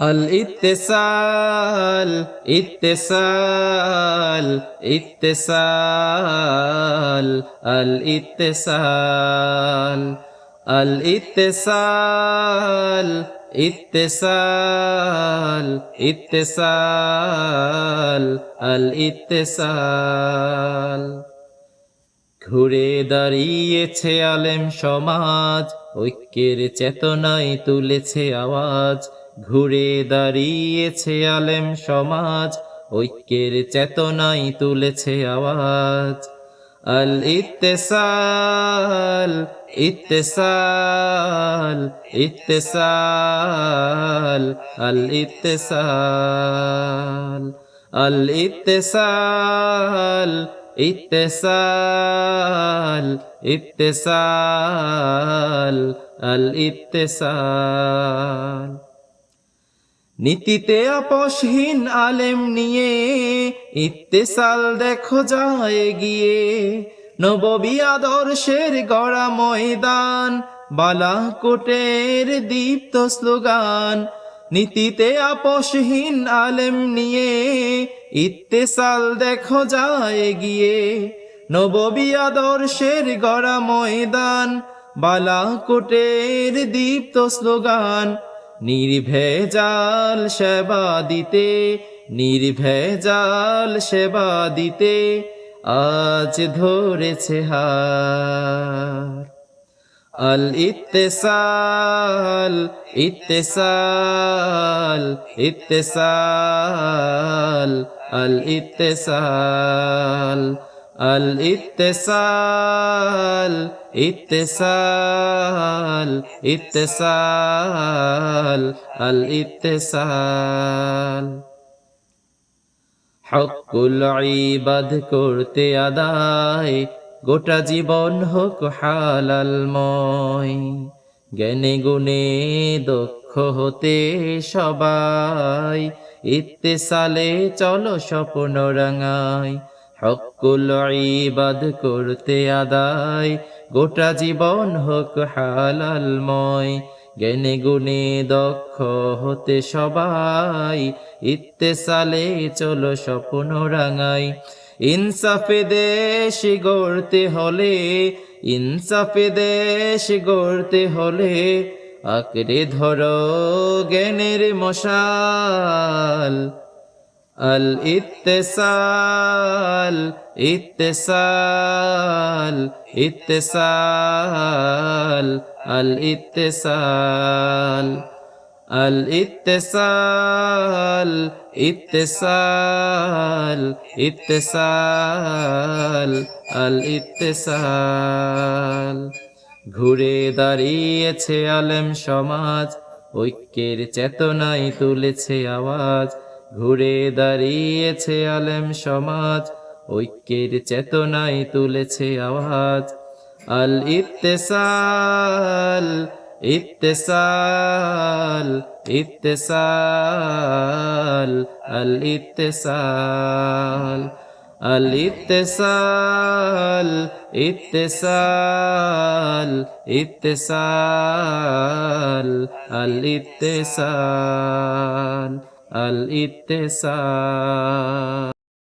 الاتصال اتصال اتصال الاتصال الاتصال اتصال اتصال الاتصال ঘুরে দাঁড়িয়েছে আলেম সমাজ ঐক্যের চেতনায় তুলেছে আওয়াজ ঘুরে দাঁড়িয়েছে আলেম সমাজ, ঐক্যের চেতনাই তুলেছে আওয়াজ। আল ইত্তেসাল ইত্তেসাল ইত্তেসাল, আল ইত্তেসাল, আল ইতে ইত্তেসাল ইত্তেসাল, আল ইত্তেসাল। নীতিতে আপসহীন আলেম নিয়ে ইত্তেসাল দেখো যায় গিয়ে। নববী আদর্শের গড়া ময়দান, বালাকোটের দীপ্ত স্লোগান। নীতিতে আপসহীন আলেম নিয়ে ইত্তেসাল দেখো যায় গিয়ে। নববী আদর্শের গড়া ময়দান, বালাকোটের দীপ্ত স্লোগান। নির্ভেজাল সেবা দিতে, নির্ভেজাল সেবা দিতে আজ ধরেছে হার। আল ইত্তেসাল ইত্তেসাল ইত্তেসাল, আল ইত্তেসাল। ইত্তেসাল ইত্তেসাল আল ইত্তেসাল হকুল ইবাদ করতে আদায়, গোটা জীবন হোক হালালময় জ্ঞানে গুণে দক্ষ হতে সবাই, ইত্তেসালে চলো স্বপ্ন রাঙাই হকুল ইবাদ করতে আদায়। গোটা জীবন হোক হালালময় জ্ঞানে গুণে দক্ষ হতে সবাই। ইত্তে ইত্তেসালে চলো স্বপ্ন রাঙাই। ইনসাফে দেশ গড়তে হলে, ইনসাফে দেশ গড়তে হলে, আঁকড়ে ধরো জ্ঞানের মশাল। আল ইত্তেসাল ইত্তেসাল ইত্তেসাল আল ইত্তেসাল আল ইত্তেসাল ইত্তেসাল ইত্তেসাল আল ইত্তেসাল ঘুরে দাঁড়িয়েছে আলেম সমাজ, ঐক্যের চেতনায় তুলেছে আওয়াজ। ঘুরে দাঁড়িয়েছে আলেম সমাজ, ঐক্যের চেতনায় তুলেছে আওয়াজ। আল ইত্তেসাল ইত্তেসাল ইত্তেসাল, আল ইত্তেসাল আল ইত্তেসাল ইত্তেসাল ইত্তেসাল, আল ইত্তেসাল। আল ইত্তেসাল